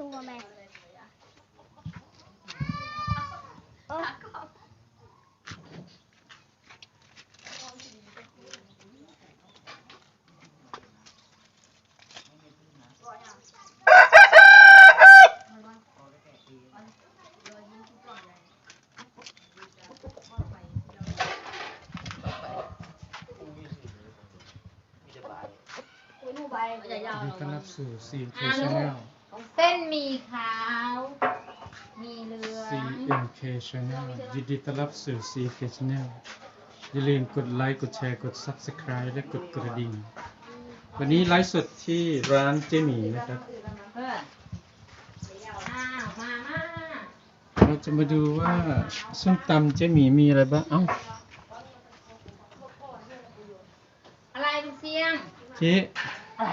ตัวแม่เออคุยนูใบจะยาวยินดีต้อนรับสู่ CMK อ่าลูก Channel เส้นหมีขาว มีเรือ CMK Channel ยินดีต้อนรับสู่ CMK Channel อย่าลืมกดไลค์ กดแชร์ กด Subscribe และกดกระดิ่ง วันนี้ไลฟ์สดที่ร้านเจหมีนะครับเพื่ออ้าวมามาเราจะมาดูว่าส้มตำเจหมีมีอะไรบ้าง เอ้า อะไรลูกเสียง เจ๊อะไร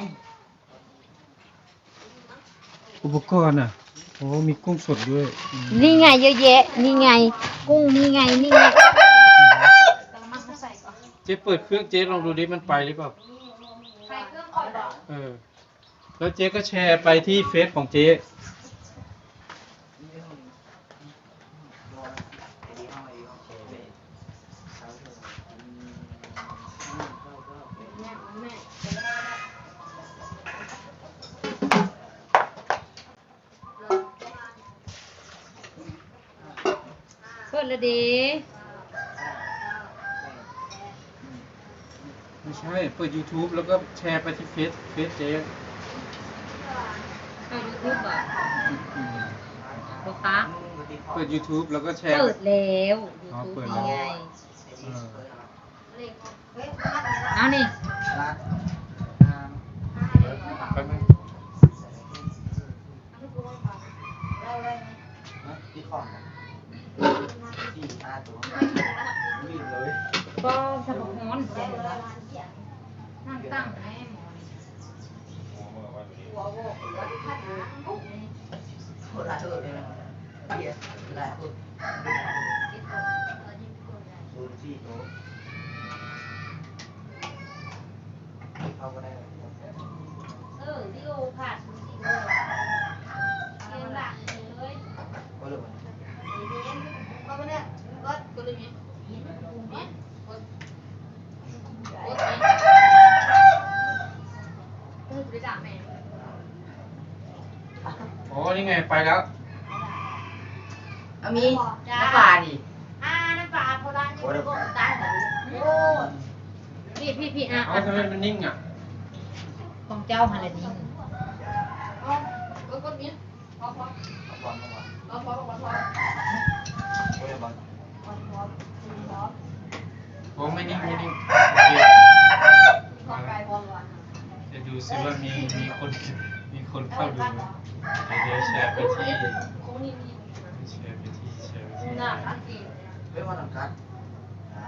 อุปกรณ์อะโอ้มีกุ้งสดด้วยอืมนี่ไงเยอะแยะ นี่ไง กุ้งนี่ไงนี่ไงกระมังมาใส่ก่อนเจ๊เปิดเครื่องเจ๊ลองดูดิมันไปหรือเปล่าใส่เครื่องก่อนเหรอเออ แล้วเจ๊ก็แชร์ไปที่เฟซของเจ๊ เนี่ยแม่เปิดเลยดีไม่ใช่ เปิด YouTube แล้วก็แชร์ไปที่เฟซเฟซเจ๊เอายูทูบเหรออืมลูกค้าเปิด YouTube แล้วก็แชร์ เปิดแล้วอ๋อยูเปิทูบดแล้วนี่ไงเออเอานี่แสี่ห้าตัวรีบเลยก็สะพกฮ้อนเจ๋งนั่งตั้งแม่หมอนคนละตัวเลยนะเบียร์หลายคนศูนย์สี่ตัวเข้าก็ได้ เออที่โอขาดสิโอเรียนหลังเลย ก็เลยมัน ก็ไม่ได้ก็ก็เลยมีมีมีกดกดมีเออไปด่าแม่ โอ้นี่ ไงไปแล้วอามีน้ำปลาดิอ่าน้ำปลาโคราชนี่ก็ตายแบบโอ้พี่พี่พี่อะเอ้าทำไมมันนิ่งอะของเจ้าฮาลาดินเอาบอลมาบอลโอ้ยบอลโอ้ไม่นิ่งไม่นิ่งโอเคมาแล้วจะดูซิว่ามีมีคนมี คนเข้าดูเดี๋ยวแชร์ไปที่แชร์ไปที่แชร์ไปที่น่ารักดีเฮ้ยวันอังคารอ่า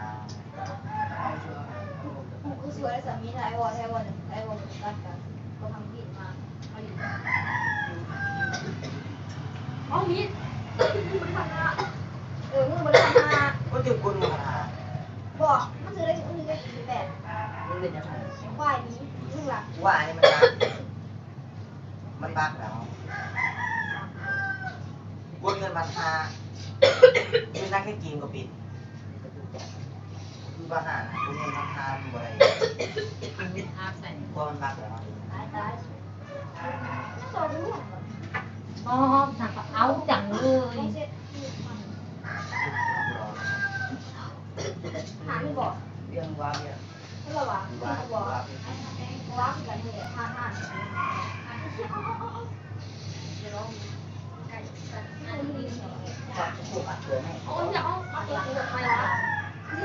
คือสวยสามีไทยวอไทยวอไทยวอรักกันก็ทำผิดมาเอาอยู่เอามีดมันทำนะเออมือมันทำนะก็ถึงคนมาบอกมันจะได้มันจะได้กี่แบบมันเป็นยังไงควายนี้ลูกหลักว่าอันนี้มันบักมันบักแล้วกดเงินมาทาคือนั ก็ปิดคือบ้าหานะกดเงินมาทาบ่ได้อาใส่ เพราะมันบักแล้ว ตายตายสองลูก ชอบสั่งเอาจังเลย ไม่ใช่หาไม่บอก เรื่องว่าเนี่ย ไม่บอกว่า ว่า ไม่บอก ว่า ว่ากันเลยทานทานเดี๋ยวเราไก่นั่นนี่ ว่าผูกอัด เกินให้โอ้ยเอาเอาตัวกูไปละตั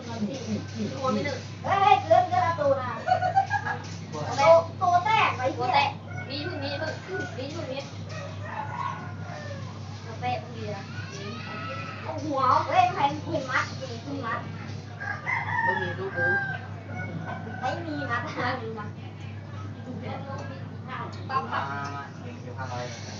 วไม่หนึ่งเฮ้ยเกินเกินตัวนะพวกโตโตแตกไปตัวแตกมีพึ่งมีพึ่งมีพึ่งมีตัวแตกดีนะเอาหัวเว้ยใครพึ่งมัดพึ่งพึ่งมัด ไม่มีลูกกูไม่มีมัดนะมีมัดปั๊บมาเองจะพาอะไร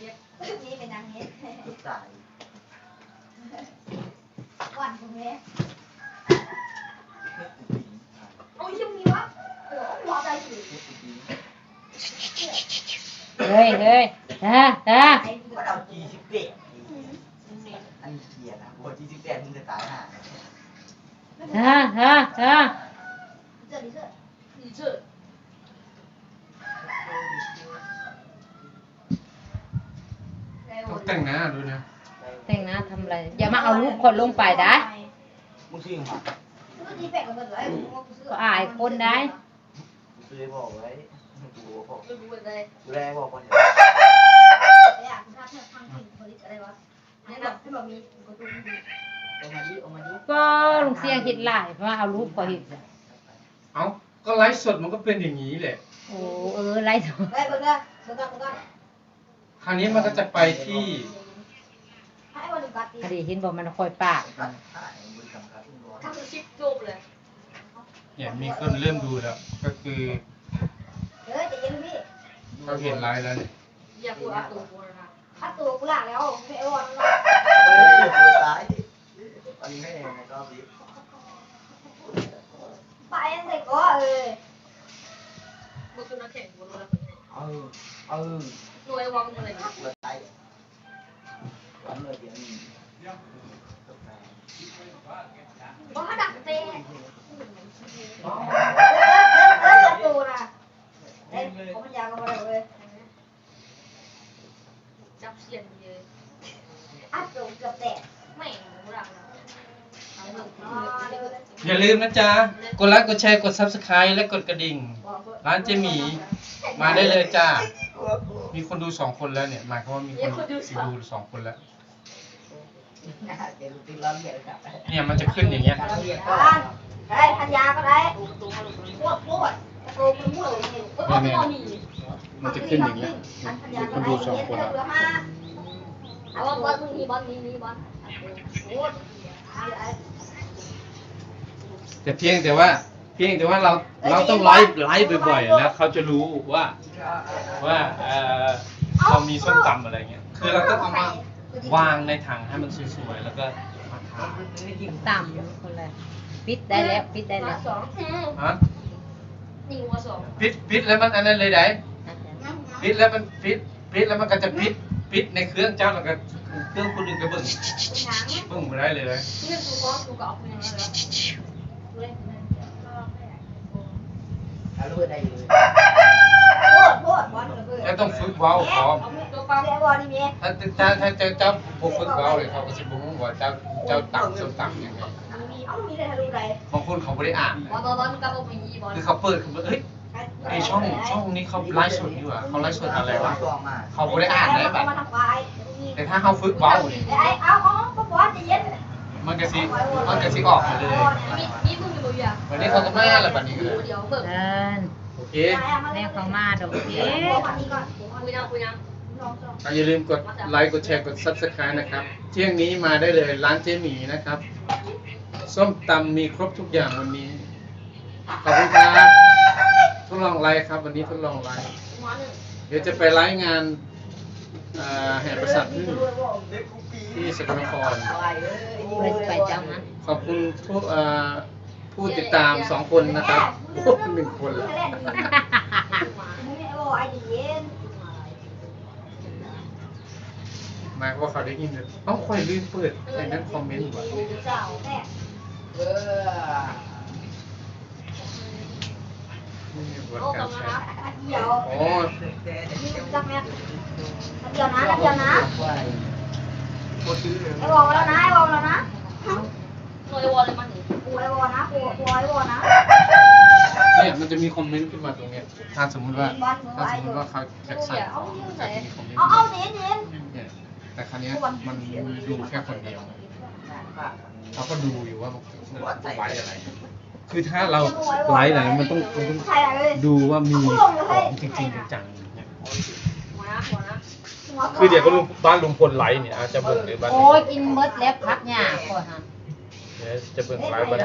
เย็บนี่เป็นนางเฮ็ดสายหวานตรงนี้โอ้ยยังมีวะเออหัวใจสิเฮ้ยเฮ้ยตาตาไอ้ก็เอาจีสิบเอ็ดอันเกียร์นะโอ้จีสิบแปดมึงจะตายห่าตาตาตาเจอดิเจอ你这 ไอ้ต้องแต่งหน้าด้วยนะแต่งหน้าทำอะไร อย่ามาเอารูปคนลงไปได้มึงซื้อมาก็ดีแปลกกันเลยก็อายคนได้ซื้อบอกไว้กูบอกไม่รู้อะไรดูแลบอกคนอยากถ้าทางกินผลิตอะไรวะให้แบบให้แบบมีกระตุ้นดีเอามาดิเอามาดิก็ลุงเสียงเห็ดหลายเพราะว่าเอารูปก็เห็ดเอ้าก็ไลฟ์สดมันก็เป็นอย่างนี้แหละโอ้เออไรสเฮ้ยเบิ่งเด้ คราวนี้มันก็จะไปที่ให้วันหนึ่งกัดดีคดีเห็นบอกมันคอยปากกันหายมือสำคัญร้อนทำเป็นชิปจบเลยเนี่ยมีคนเริ่มดูแล้ว ก็คือเฮ้ยจะเย็นพี่เขาเห็นไลฟ์แล้วเนี่ยอย่าพูดอาตัวกูนะคัดตัวกูหลักแล้วไม่เอาวันละ เฮ้ยตัวตายอันนี้ไม่เองนะก็บิ๊ก ไปยังเด็กก็เออ มึงคือนักแข่งกูรู้แล้ว เออเออ หน่วยวางมึงอะไรนะ ตัวตายวันเลยเดี๋ยวนี้ ว่าดักเตะเออเออเออจับตัวนะเอ้ยผมมันยาวกันมาเลย จับเสียนเยอะ อัดตัวเกือบแตก ไม่รู้รักนะ อ๋อเดี๋ยว อย่า ลืมนะจ๊ะ กดไลค์กดแชร์กด subscribe และกดกระดิ่ง ร้านเจหมี มาได้เลยจ้า มีคนดูสองคนแล้วเนี่ย หมายความว่ามีคนดูสองคนแล้วเดี๋ยวติดล้อเลียดกลับไปเนี่ยมันจะขึ้นอย่างเงี้ยล้อเลียดก็อ่านเฮ้ยพันยาก็ได้ตัวตัวมาหลุดปวดปวดโอ้คุณมั่วเลยเออไม่เอาหนีมันจะขึ้นอย่างเงี้ยมีคนดูสองคนแล้วเหลือห้าเอาบอลบอลมึงมีบอลมีมีบอลโอ้ยไอ้ แต่เพียงแต่ว่า เพียงแต่ว่าเราเราต้องไลฟ์ไลฟ์บ่อยๆแล้วเขาจะรู้ว่าว่าเอ่อเรามีส้มตำอะไรเงี้ยคือเราต้องเอามาวางในถังให้มันสวยๆแล้วก็มาทานต่ำคนละปิดได้แล้วปิดได้แล้วสองฮะนี่หัวสองปิดปิดแล้วมันอันนั้นเลยได้ปิดแล้วมันปิดปิดแล้วมันก็จะปิดปิดในเครื่องเจ้าแล้วก็เครื่องคนอื่นก็เบิ่งหนังเบิ่งไม่ได้เลยเพื่อนกูฟ้องกูก็เอาไปเลย เอาลูกได้เลยโคตรโคตรบอลเลยแล้วต้องฝึกเว้าพร้อมตัวเปล่าเสียบอลนี่เมียถ้าถ้าถ้าเจ้าเจ้าบ่ฝึกเว้าเลยเขาก็สิบ่ฮู้ว่าเจ้าเจ้าต่ำส้มต่ำยังไงมีเอ้ามีอะไรทะลุไรบางคนเขาไม่ได้อ่านบอลบอลบอลกับเอาไปยีบอลคือเขาเปิดเขาเอ้ยไอช่องช่องนี้เขาไลฟ์สดอยู่อะเขาไลฟ์สดอะไรวะตัวมาเขาไม่ได้อ่านเลยแบบมาทำไฟแต่ถ้าเขาฝึกเว้าเนี่ยไอ้เอาเอาก็บอลจะเย็นมันก็สิมันก็สิออกมาเลย วันนี้เขาก็มาแล้วบัดนี้ก็เลยเดี๋ยวเบิกเดินโอเคแม่เขามาดอกเอ๊วันนี้ก่อนคุยยังคุยยังลองลองอะอย่าลืมกดไลค์กดแชร์กด subscribe นะครับ เที่ยงนี้มาได้เลยร้านเจหมีนะครับ ส้มตำมีครบทุกอย่างวันนี้ ขอบคุณครับทดลองไลค์ครับ วันนี้ทดลองไลค์หัวหนึ่งเดี๋ยวจะไปไลฟ์งานเอ่อแห่ประสาทพึ่งที่สกลนครเลยไปเจ้านะขอบคุณผู้เอ่อ ผู้ติดตามสองคนนะครับโอ้หนึ่งคนแล้วไม่เอาไอ้เย็นหมายความว่าเขาได้ยินเลยเอ้าค่อยลืมเปิดไอ้นั้นคอมเมนต์ว่ะเจ้าแม่เออไม่มีบทโอ้การกำลังใช้นะเดียวอ๋อจับแม่เดียวนะเดียวนะไหวโคตรซื้อเลยไอ้วอลแล้วนะไอ้วอลแล้วนะ ไอวอลเลยมาถึงกูไอวอลนะกูกูไอวอลนะเนี่ยมันจะมีคอมเมนต์ขึ้นมาตรงเนี้ยถ้าสมมติว่าถ้าสมมติว่าเขาแคปชั่นของเจะมีคอมมนต์เอาเอาเน้นเนเนี่ยแต่ครั้งนี้มันดูแค่คนเดียวเขาก็ดูอยู่ว่าไลฟ์อะไร คือถ้าเราไลฟ์อะไรมันต้องต้องดูว่ามีของจริงจังคือเดี๋ยวก็ลุงบ้านลุงพลไลฟ์เนี่ยจจะบ่นหรือบ้านโอ้ยกินเบิร์ดแล้วพักเนี่ยคนนั้น จะเบิ่งหลายบัน